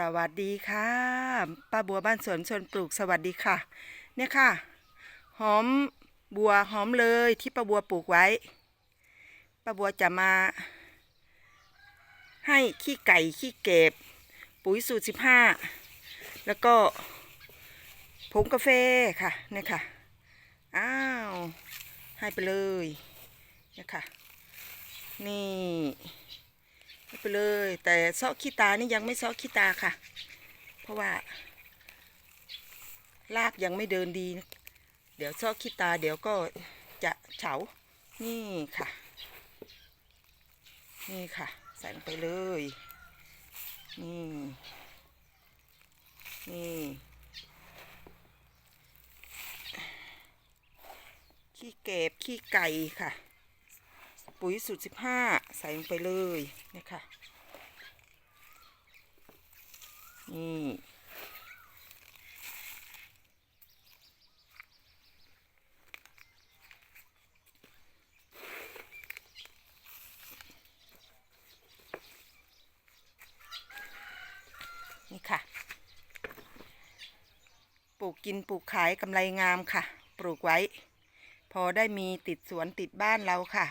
สวัสดีค่ะป้าบัวบ้านสวนชวนปลูกสวัสดีค่ะ เนี่ยค่ะ หอมบัวหอมเลยที่ป้าบัวปลูกไว้ป้าบัวจะมา ให้ขี้ไก่ขี้เก็บ ปุ๋ยสูตรสิบห้าแล้วก็ผงกาแฟค่ะเนี่ยค่ะอ้าวให้ไปเลยเนี่ยค่ะนี่ ไปเลย แต่ซอกขี้ตานี่ยังไม่ซอกขี้ตาค่ะ เพราะว่ารากยังไม่เดินดี เดี๋ยวซอกขี้ตาเดี๋ยวก็จะเฉา นี่ค่ะ นี่ค่ะ ใส่ลงไปเลย นี่ นี่ขี้เก็บขี้ไก่ค่ะ ปุ๋ยสูตรสิบห้าใส่ลงไปเลยนี่ค่ะนี่นี่ค่ะ ปลูกกินปลูกขายกำไรงามค่ะ ปลูกไว้ พอได้มีติดสวนติดบ้านเราค่ะ